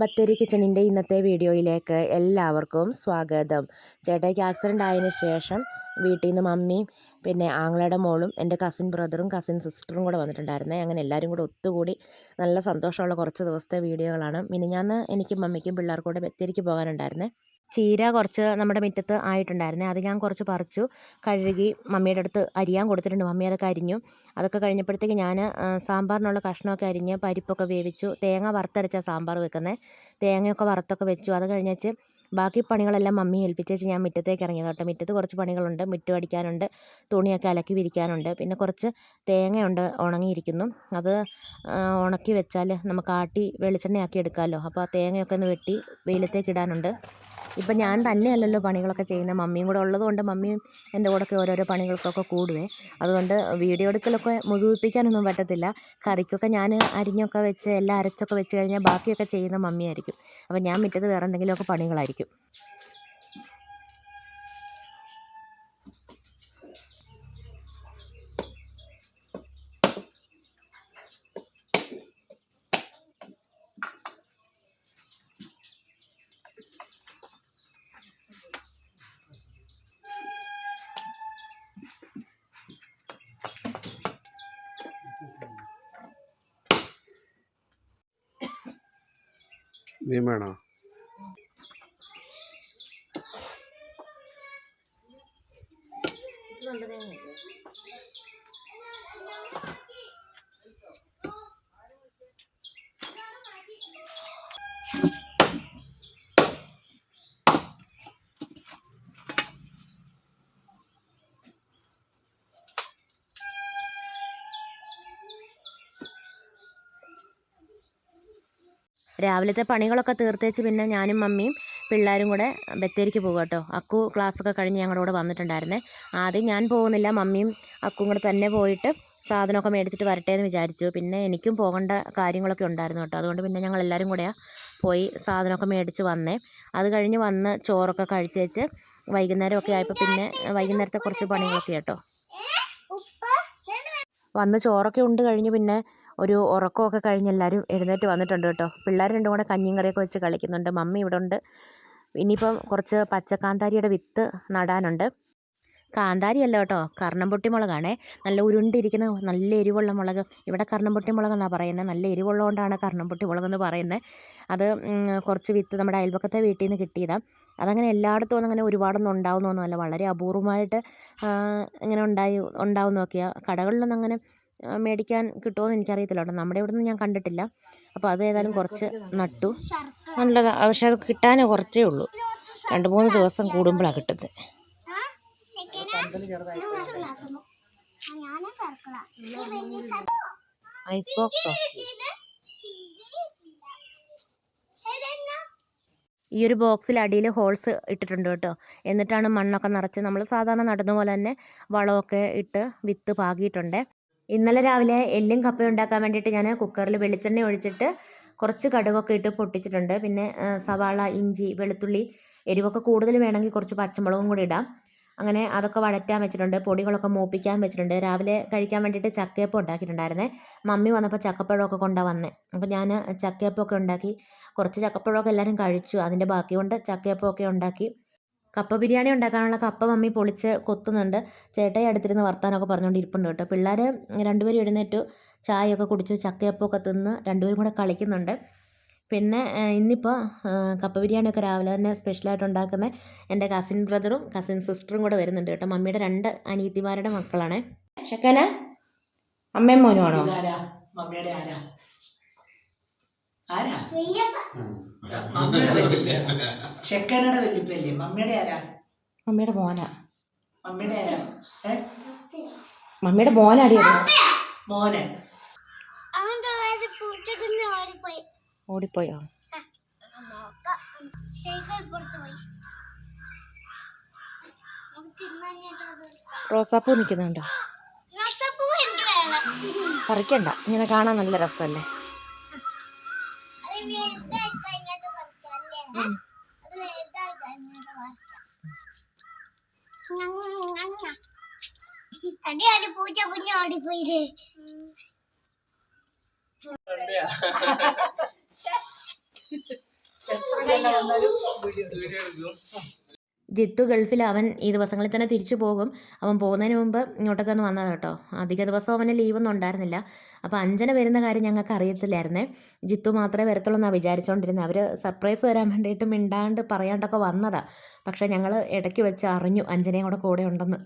ബത്തേരി കിച്ചണിന്റെ ഇന്നത്തെ വീഡിയോയിലേക്ക് എല്ലാവർക്കും സ്വാഗതം. ചേട്ടയ്ക്ക് ആക്സിഡന്റ് ആയതിന് ശേഷം വീട്ടിൽ നിന്ന് മമ്മിയും പിന്നെ ആങ്ങളയുടെ മോളും എന്റെ കസിൻ ബ്രദറും കസിൻ സിസ്റ്ററും കൂടെ വന്നിട്ടുണ്ടായിരുന്നേ. അങ്ങനെ എല്ലാവരും കൂടെ ഒത്തുകൂടി നല്ല സന്തോഷമുള്ള കുറച്ച് ദിവസത്തെ വീഡിയോകളാണ്. മിനിഞ്ഞാന്ന് എനിക്കും മമ്മിക്കും പിള്ളേർക്കും കൂടെ ബത്തേരിക്ക് പോകാനുണ്ടായിരുന്നേ. ചീര കുറച്ച് നമ്മുടെ മുറ്റത്ത് ആയിട്ടുണ്ടായിരുന്നേ അത് ഞാൻ കുറച്ച് പറിച്ചു കഴുകി മമ്മിയുടെ അടുത്ത് അരിയാൻ കൊടുത്തിട്ടുണ്ട്. മമ്മി അതൊക്കെ അരിഞ്ഞു. അതൊക്കെ കഴിഞ്ഞപ്പോഴത്തേക്ക് ഞാൻ സാമ്പാറിനുള്ള കഷ്ണമൊക്കെ അരിഞ്ഞ് പരിപ്പൊക്കെ വേവിച്ചു. തേങ്ങ വറുത്തരച്ച സാമ്പാർ വെക്കുന്നത് തേങ്ങയൊക്കെ വറുത്തൊക്കെ വെച്ചു. അത് കഴിഞ്ഞേച്ച് ബാക്കി പണികളെല്ലാം മമ്മി ഏൽപ്പിച്ചേച്ച് ഞാൻ മുറ്റത്തേക്ക് ഇറങ്ങിയത് കേട്ടോ. മുറ്റത്ത് കുറച്ച് പണികളുണ്ട്. മുറ്റം അടിക്കാനുണ്ട്. തുണിയൊക്കെ അലക്കി വിരിക്കാനുണ്ട്. പിന്നെ കുറച്ച് തേങ്ങയുണ്ട് ഉണങ്ങിയിരിക്കുന്നു. അത് ഉണക്കി വെച്ചാൽ നമുക്ക് ആട്ടി വെളിച്ചെണ്ണയാക്കി എടുക്കാമല്ലോ അപ്പോൾ ആ തേങ്ങയൊക്കെ ഒന്ന് വെട്ടി വെയിലത്തേക്ക് ഇടാനുണ്ട്. ഇപ്പം ഞാൻ തന്നെയല്ലല്ലോ പണികളൊക്കെ ചെയ്യുന്നത് മമ്മിയും കൂടെ ഉള്ളതുകൊണ്ട് മമ്മിയും എന്റെ കൂടെയൊക്കെ ഓരോരോ പണികൾക്കൊക്കെ കൂടുവേ. അതുകൊണ്ട് വീഡിയോ എടുക്കലൊക്കെ മുഴുവിപ്പിക്കാനൊന്നും പറ്റത്തില്ല. കറിക്കൊക്കെ ഞാൻ അരിഞ്ഞൊക്കെ വെച്ച് എല്ലാം അരച്ചൊക്കെ വെച്ച് കഴിഞ്ഞാൽ ബാക്കിയൊക്കെ ചെയ്യുന്ന മമ്മിയായിരിക്കും. അപ്പം ഞാൻ മുറ്റത്ത് വേറെ എന്തെങ്കിലുമൊക്കെ പണികളായിരിക്കും. മീൻ വേണോ? രാവിലത്തെ പണികളൊക്കെ തീർത്തേച്ച് പിന്നെ ഞാനും മമ്മിയും പിള്ളേരും കൂടെ ബത്തേരിക്ക് പോകും കേട്ടോ. അക്കു ക്ലാസ്സൊക്കെ കഴിഞ്ഞ് ഞങ്ങളുടെ കൂടെ വന്നിട്ടുണ്ടായിരുന്നേ. ആദ്യം ഞാൻ പോകുന്നില്ല മമ്മിയും അക്കും കൂടെ തന്നെ പോയിട്ട് സാധനമൊക്കെ മേടിച്ചിട്ട് വരട്ടെ എന്ന് വിചാരിച്ചു. പിന്നെ എനിക്കും പോകേണ്ട കാര്യങ്ങളൊക്കെ ഉണ്ടായിരുന്നു കേട്ടോ. അതുകൊണ്ട് പിന്നെ ഞങ്ങൾ എല്ലാവരും കൂടെയാണ് പോയി സാധനമൊക്കെ മേടിച്ച് വന്നേ. അത് കഴിഞ്ഞ് വന്ന് ചോറൊക്കെ കഴിച്ചേച്ച് വൈകുന്നേരമൊക്കെ ആയപ്പോൾ പിന്നെ വൈകുന്നേരത്തെ കുറച്ച് പണികളൊക്കെ കേട്ടോ വന്ന് ചോറൊക്കെ ഉണ്ട് കഴിഞ്ഞ് പിന്നെ ഒരു ഉറക്കമൊക്കെ കഴിഞ്ഞ് എല്ലാവരും എഴുന്നേറ്റ് വന്നിട്ടുണ്ട് കേട്ടോ. പിള്ളേർ രണ്ടും കൂടെ കഞ്ഞിയും കറിയൊക്കെ വെച്ച് കളിക്കുന്നുണ്ട്. മമ്മി ഇവിടെ ഉണ്ട്. ഇനിയിപ്പം കുറച്ച് പച്ചക്കാന്താരിയുടെ വിത്ത് നടാനുണ്ട്. കാന്താരി അല്ല കേട്ടോ കർണംപൊട്ടി മുളകാണേ. നല്ല ഉരുണ്ടിരിക്കുന്ന നല്ല എരിവുള്ള മുളക്. ഇവിടെ കർണംപൊട്ടി മുളക് എന്നാണ് പറയുന്നത് നല്ല എരിവുള്ളതുകൊണ്ടാണ് കർണംപൊട്ടി മുളകെന്ന് പറയുന്നത് അത് കുറച്ച് വിത്ത് നമ്മുടെ അയൽപക്കത്തെ വീട്ടിൽ നിന്ന് കിട്ടിയതാണ് അതങ്ങനെ എല്ലായിടത്തും ഒന്നും അങ്ങനെ ഒരുപാടൊന്നും ഉണ്ടാവുന്നൊന്നുമല്ല. വളരെ അപൂർവമായിട്ട് ഇങ്ങനെ ഉണ്ടായി ഉണ്ടാവുന്നൊക്കെയാണ് കടകളിലൊന്നും അങ്ങനെ മേടിക്കാൻ കിട്ടുമോ എന്ന് എനിക്കറിയത്തില്ല കേട്ടോ. നമ്മുടെ ഇവിടെ നിന്ന് ഞാൻ കണ്ടിട്ടില്ല. അപ്പോൾ അത് ഏതായാലും കുറച്ച് നട്ടു. നല്ല പക്ഷെ അത് കിട്ടാൻ കുറച്ചേ ഉള്ളൂ. രണ്ട് മൂന്ന് ദിവസം കൂടുമ്പോഴാണ് കിട്ടുന്നത്. ഐസ് ബോക്സോ ഈ ഒരു ബോക്സിൽ അടിയിൽ ഹോൾസ് ഇട്ടിട്ടുണ്ട് കേട്ടോ. എന്നിട്ടാണ് മണ്ണൊക്കെ നിറച്ച് നമ്മൾ സാധാരണ നടുന്ന പോലെ തന്നെ വളമൊക്കെ ഇട്ട് വിത്ത് പാകിയിട്ടുണ്ട്. ഇന്നലെ രാവിലെ എല്ലും കപ്പയും ഉണ്ടാക്കാൻ വേണ്ടിയിട്ട് ഞാൻ കുക്കറിൽ വെളിച്ചെണ്ണ ഒഴിച്ചിട്ട് കുറച്ച് കടുകൊക്കെ ഇട്ട് പൊട്ടിച്ചിട്ടുണ്ട്. പിന്നെ സവാള ഇഞ്ചി വെളുത്തുള്ളി എരിവൊക്കെ കൂടുതൽ വേണമെങ്കിൽ കുറച്ച് പച്ചമുളകും കൂടി ഇടാം. അങ്ങനെ അതൊക്കെ വഴറ്റാൻ വെച്ചിട്ടുണ്ട്. പൊടികളൊക്കെ മൂപ്പിക്കാൻ വെച്ചിട്ടുണ്ട്. രാവിലെ കഴിക്കാൻ വേണ്ടിയിട്ട് ചക്കയപ്പം ഉണ്ടാക്കിയിട്ടുണ്ടായിരുന്നേ. മമ്മി വന്നപ്പോൾ ചക്കപ്പഴമൊക്കെ കൊണ്ടാ വന്നേ. അപ്പോൾ ഞാൻ ചക്കയപ്പമൊക്കെ ഉണ്ടാക്കി കുറച്ച് ചക്കപ്പഴമൊക്കെ എല്ലാവരും കഴിച്ചു. അതിന്റെ ബാക്കി കൊണ്ട് ചക്കയപ്പമൊക്കെ ഉണ്ടാക്കി. കപ്പ ബിരിയാണി ഉണ്ടാക്കാനുള്ള കപ്പ മമ്മി പൊളിച്ച് കൊത്തുന്നുണ്ട്. ചേട്ടായി അടുത്തിരുന്ന് വർത്താനമൊക്കെ പറഞ്ഞുകൊണ്ട് ഇരിപ്പുണ്ട് കേട്ടോ. പിള്ളേർ രണ്ടുപേരും എഴുന്നേറ്റു ചായയൊക്കെ കുടിച്ചു ചക്കയപ്പമൊക്കെ തിന്ന് രണ്ടുപേരും കൂടെ കളിക്കുന്നുണ്ട്. പിന്നെ ഇന്നിപ്പോൾ കപ്പ ബിരിയാണിയൊക്കെ രാവിലെ തന്നെ സ്പെഷ്യലായിട്ട് ഉണ്ടാക്കുന്ന എന്റെ കസിൻ ബ്രദറും കസിൻ സിസ്റ്ററും കൂടെ വരുന്നുണ്ട് കേട്ടോ. മമ്മിയുടെ രണ്ട് അനിയത്തിമാരുടെ മക്കളാണ്. ഷക്കന അമ്മയും മോനുമാണോ? മമ്മിയുടെ ആരാ? ആരാ? മമ്മിയുടെ വല്യപ്പ. ചെക്കനയുടെ വല്യപ്പല്ലേ മമ്മിയുടെ ആരാ? മമ്മിയുടെ മോനാ. മമ്മിയുടെ ആരാ? ഏ? മമ്മിയുടെ മോനാടി മോനെ. ഓടിപ്പോയോ. റോസാപ്പൂ നിൽക്കുന്നുണ്ടോ? പറിക്കണ്ട. ഇങ്ങനെ കാണാൻ നല്ല രസമല്ലേ? അടി ഒരു പൂച്ച കുഞ്ഞ് ഓടിപ്പോയില്ലേ എത്ര വീഡിയോ ജിത്തു ഗൾഫിൽ അവൻ ഈ ദിവസങ്ങളിൽ തന്നെ തിരിച്ചു പോകും. അവൻ പോകുന്നതിന് മുമ്പ് ഇങ്ങോട്ടൊക്കെ ഒന്ന് വന്നത് കേട്ടോ. അധിക ദിവസം അവന് ലീവൊന്നും ഉണ്ടായിരുന്നില്ല. അപ്പോൾ അഞ്ജന വരുന്ന കാര്യം ഞങ്ങൾക്ക് അറിയത്തില്ലായിരുന്നേ. ജിത്തു മാത്രമേ വരത്തുള്ളൂ എന്നാണ് വിചാരിച്ചുകൊണ്ടിരുന്നത് അവർ സർപ്രൈസ് തരാൻ വേണ്ടിയിട്ട് മിണ്ടാണ്ട് പറയാണ്ടൊക്കെ വന്നതാണ് പക്ഷേ ഞങ്ങൾ ഇടയ്ക്ക് വെച്ച് അറിഞ്ഞു അഞ്ജനയും കൂടെ കൂടെ ഉണ്ടെന്ന്.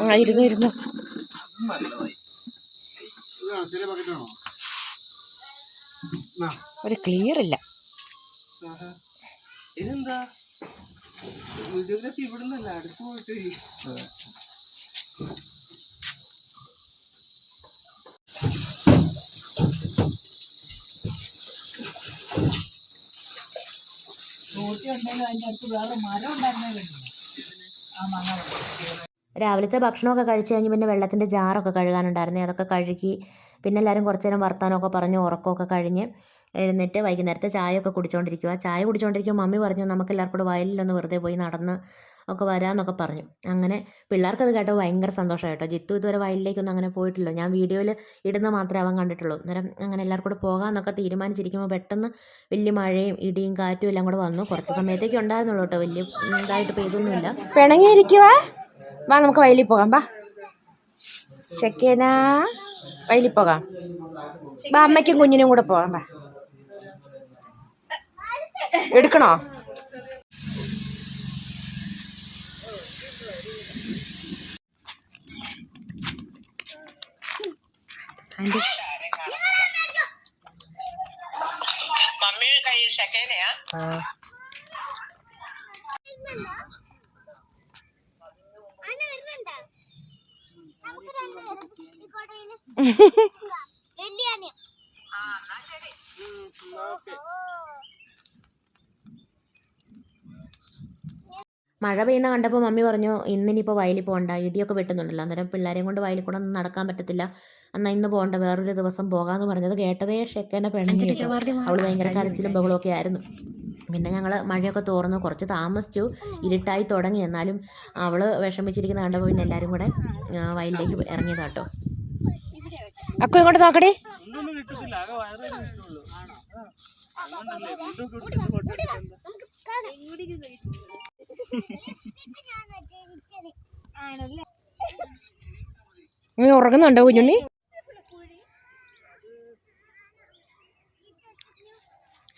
ആ ഇരുന്നു ഇരുന്നു. ഒരു ക്ലിയർ ഇല്ല. ഇതെന്താ? വീഡിയോഗ്രാഫി ഇവിടുന്നല്ല അടുത്ത് പോയിട്ട്. റോട്ടി ഉണ്ടെങ്കിൽ അതിന്റെ അടുത്ത് വേറെ മരം ഉണ്ടായിരുന്നേ വേണ്ടില്ല ആ മങ്ങ രാവിലത്തെ ഭക്ഷണമൊക്കെ കഴിച്ച് കഴിഞ്ഞ് പിന്നെ വെള്ളത്തിന്റെ ജാറൊക്കെ കഴുകാനുണ്ടായിരുന്നു അതൊക്കെ കഴുകി പിന്നെ എല്ലാവരും കുറച്ച് നേരം വർത്താനമൊക്കെ പറഞ്ഞ് ഉറക്കമൊക്കെ കഴിഞ്ഞ് എഴുന്നേറ്റ് വൈകുന്നേരത്തെ ചായയൊക്കെ കുടിച്ചുകൊണ്ടിരിക്കുക ചായ കുടിച്ചുകൊണ്ടിരിക്കുമ്പോൾ മമ്മി പറഞ്ഞു നമുക്ക് എല്ലാവർക്കും കൂടെ വയലിലൊന്ന് വെറുതെ പോയി നടന്ന് ഒക്കെ വരാമെന്നൊക്കെ പറഞ്ഞു. അങ്ങനെ പിള്ളേർക്കത് കേട്ടോ ഭയങ്കര സന്തോഷമായി കേട്ടോ. ജിത്തു ഇതുവരെ വയലിലേക്കൊന്നും അങ്ങനെ പോയിട്ടില്ല. ഞാൻ വീഡിയോയിൽ ഇടുന്ന മാത്രമേ അവൻ കണ്ടിട്ടുള്ളൂ. അന്നേരം അങ്ങനെ എല്ലാവർക്കും കൂടെ പോകാമെന്നൊക്കെ തീരുമാനിച്ചിരിക്കുമ്പോൾ പെട്ടെന്ന് വലിയ മഴയും ഇടിയും കാറ്റും എല്ലാം കൂടെ വന്നു. കുറച്ച് സമയത്തേക്ക് ഉണ്ടായിരുന്നുള്ളൂ കേട്ടോ. വലിയ ഇതായിട്ട് പെയ്തൊന്നുമില്ല. പിണങ്ങിയിരിക്കുവാ? വാ നമുക്ക് വയലിൽ പോകാം. വാ. ഷക്കേന വയലിൽ പോകാം. വാ അമ്മയ്ക്കും കുഞ്ഞിനും കൂടെ പോകാം. വാ. എടുക്കണോ? ആന്റി. ആ ആന വരുന്നുണ്ടോ നമുക്ക് രണ്ടുപേരും ഈ കൊടയിൽ വലിയ ആന മഴ പെയ്യുന്ന കണ്ടപ്പോൾ മമ്മി പറഞ്ഞു ഇന്നിനിപ്പോൾ വയലിൽ പോകണ്ട ഇടിയൊക്കെ വെട്ടുന്നുണ്ടല്ലോ. അന്നേരം പിള്ളേരെയും കൊണ്ട് വയലിൽ കൂടെ ഒന്നും നടക്കാൻ പറ്റത്തില്ല. എന്നാൽ ഇന്ന് പോകണ്ട വേറൊരു ദിവസം പോകാമെന്ന് പറഞ്ഞത് കേട്ടതേ ഷെക്കേനെ പിണങ്ങി അവൾ ഭയങ്കര കരച്ചിലും ബഹളമൊക്കെ ആയിരുന്നു. പിന്നെ ഞങ്ങൾ മഴയൊക്കെ തോർന്നു കുറച്ച് താമസിച്ചു. ഇരുട്ടായി തുടങ്ങി. എന്നാലും അവൾ വിഷമിച്ചിരിക്കുന്ന കണ്ടപ്പോൾ പിന്നെ എല്ലാവരും കൂടെ വയലിലേക്ക് ഇറങ്ങിയതാട്ടോ അക്കു ഇങ്ങോട്ട് നോക്കടി. നീ ഉറങ്ങുന്നുണ്ടോ കുഞ്ഞുണ്ണി?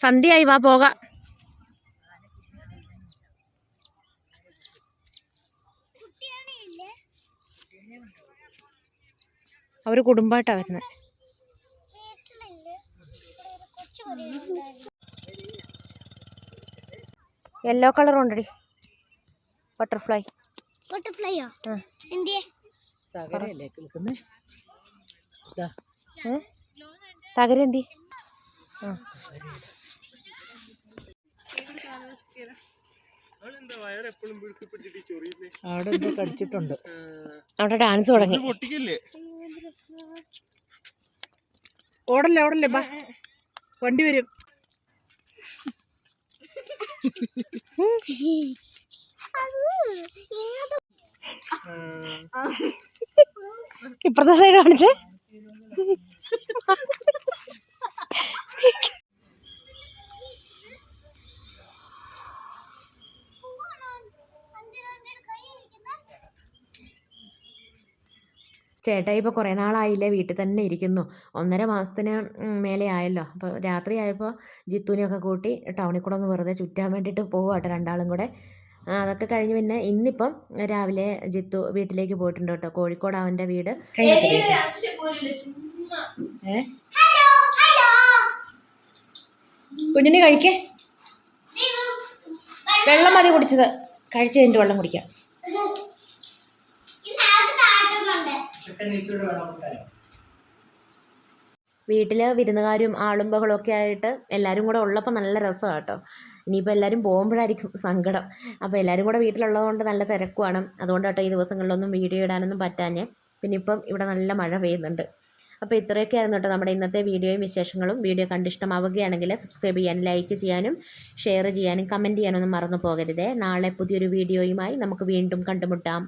സന്ധ്യയായി വാ പോകാം. അവർ കുടുംബമായിട്ടാണ് വരുന്നത് യെല്ലോ കളർ ഉണ്ടടി. ബട്ടർഫ്ലൈ ബട്ടർഫ്ലൈയോ തകരെന്തി ആ. അവിടെ എന്തോ കടിച്ചിട്ടുണ്ട്. അവിടെ ഡാൻസ് തുടങ്ങി. ഓടല്ലേ ഓടല്ലേ ബാ. വണ്ടി വരും. ഇപ്പുറത്തെ സൈഡ് കാണിച്ചേ? ചേട്ടായി ഇപ്പോൾ കുറേ നാളായില്ലേ വീട്ടിൽ തന്നെ ഇരിക്കുന്നു. ഒന്നര മാസത്തിന് മേലെ ആയല്ലോ. അപ്പോൾ രാത്രി ആയപ്പോൾ ജിത്തുവിനെയൊക്കെ കൂട്ടി ടൗണിൽ കൂടെ ഒന്ന് വെറുതെ ചുറ്റാൻ വേണ്ടിയിട്ട് പോവാട്ടോ രണ്ടാളും കൂടെ. അതൊക്കെ കഴിഞ്ഞ് പിന്നെ ഇന്നിപ്പം രാവിലെ ജിത്തു വീട്ടിലേക്ക് പോയിട്ടുണ്ട് കേട്ടോ കോഴിക്കോട് അവന്റെ വീട്. ഏ? കുഞ്ഞിനെ കഴിക്കേ. വെള്ളം മതി കുടിച്ചത്. കഴിച്ച് കഴിഞ്ഞിട്ട് വെള്ളം കുടിക്കാം. ചെക്കൻ വേണം വിരുന്നുകാരും ആളും ബഹളമൊക്കെ ആയിട്ട് എല്ലാവരും കൂടെ ഉള്ളപ്പോൾ നല്ല രസമാണ് കേട്ടോ ഇനിയിപ്പോൾ എല്ലാവരും പോകുമ്പോഴായിരിക്കും സങ്കടം. അപ്പോൾ എല്ലാവരും കൂടെ വീട്ടിലുള്ളതുകൊണ്ട് നല്ല തിരക്കുമാണ് അതുകൊണ്ട് കേട്ടോ ഈ ദിവസങ്ങളിലൊന്നും വീഡിയോ ഇടാനൊന്നും പറ്റാഞ്ഞേ. പിന്നെ ഇപ്പം ഇവിടെ നല്ല മഴ പെയ്യുന്നുണ്ട്. അപ്പോൾ ഇത്രയൊക്കെ ആയിരുന്നു കേട്ടോ നമ്മുടെ ഇന്നത്തെ വീഡിയോയും വിശേഷങ്ങളും. വീഡിയോ കണ്ടിഷ്ടമാവുകയാണെങ്കിൽ സബ്സ്ക്രൈബ് ചെയ്യാനും ലൈക്ക് ചെയ്യാനും ഷെയർ ചെയ്യാനും കമന്റ് ചെയ്യാനൊന്നും മറന്നു പോകരുതേ. നാളെ പുതിയൊരു വീഡിയോയുമായി നമുക്ക് വീണ്ടും കണ്ടുമുട്ടാം.